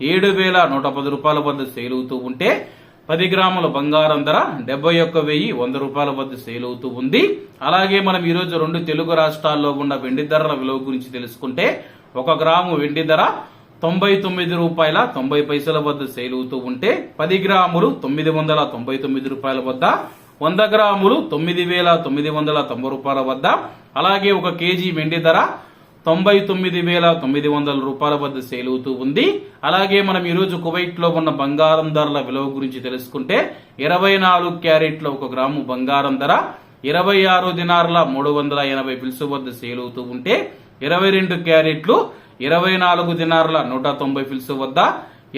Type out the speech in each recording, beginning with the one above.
ఏడు వేల నూట పది రూపాయల వద్ద సేల్ అవుతూ ఉంటే పది గ్రాముల బంగారం ధర డెబ్బై ఒక్క వెయ్యి వంద రూపాయల వద్ద సేల్ అవుతూ ఉంది. అలాగే మనం ఈరోజు రెండు తెలుగు రాష్ట్రాల్లో ఉన్న వెండి ధరల విలువ గురించి తెలుసుకుంటే ఒక గ్రాము వెండి ధర తొంభై తొమ్మిది రూపాయల తొంభై పైసల వద్ద సేల్ అవుతూ ఉంటే పది గ్రాములు తొమ్మిది వందల తొంభై తొమ్మిది రూపాయల వద్ద వంద గ్రాములు తొమ్మిది వేల తొమ్మిది వందల తొంభై రూపాయల వద్ద అలాగే ఒక కేజీ వెండి ధర తొంభై తొమ్మిది వేల తొమ్మిది వందల రూపాయల వద్ద సేల్ అవుతూ ఉంది. అలాగే మనం ఈరోజు కువైట్లో ఉన్న బంగారం ధరల విలువ గురించి తెలుసుకుంటే ఇరవై నాలుగు క్యారెట్ల ఒక గ్రాము బంగారం ధర ఇరవై ఆరు దినార్ల మూడు వందల ఎనభై పిలుసు వద్ద సేల్ అవుతూ ఉంటే ఇరవై రెండు క్యారెట్లు ఇరవై నాలుగు దినార్ల నూట తొంభై పిలుసు వద్ద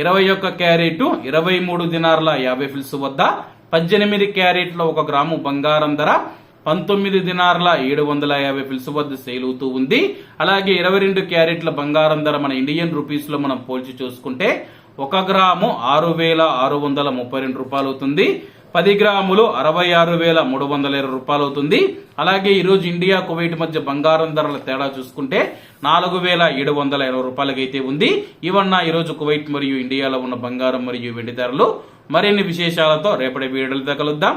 ఇరవై ఒక్క క్యారెట్ ఇరవై మూడు దినార్ల యాభై పిలుసు వద్ద పద్దెనిమిది క్యారెట్ల ఒక గ్రాము బంగారం ధర పంతొమ్మిది దినార్ల ఏడు వందల యాభై పిలుసు వద్ద సేల్ అవుతూ ఉంది. అలాగే ఇరవై రెండు క్యారెట్ల బంగారం ధర మన ఇండియన్ రూపీస్లో మనం పోల్చి చూసుకుంటే ఒక గ్రాము ఆరు వేల ఆరు వందల ముప్పై రెండు రూపాయలు అవుతుంది పది గ్రాములు అరవై ఆరు వేల మూడు వందల ఇరవై రూపాయలు అవుతుంది అలాగే ఈరోజు ఇండియా కువైట్ మధ్య బంగారం ధరల తేడా చూసుకుంటే నాలుగు వేల ఏడు వందల ఇరవై రూపాయలకి అయితే ఉంది. ఇవన్న ఈరోజు కువైట్ మరియు ఇండియాలో ఉన్న బంగారం మరియు వెండి ధరలు. మరిన్ని విశేషాలతో రేపటి వీడియోలతో కలుద్దాం.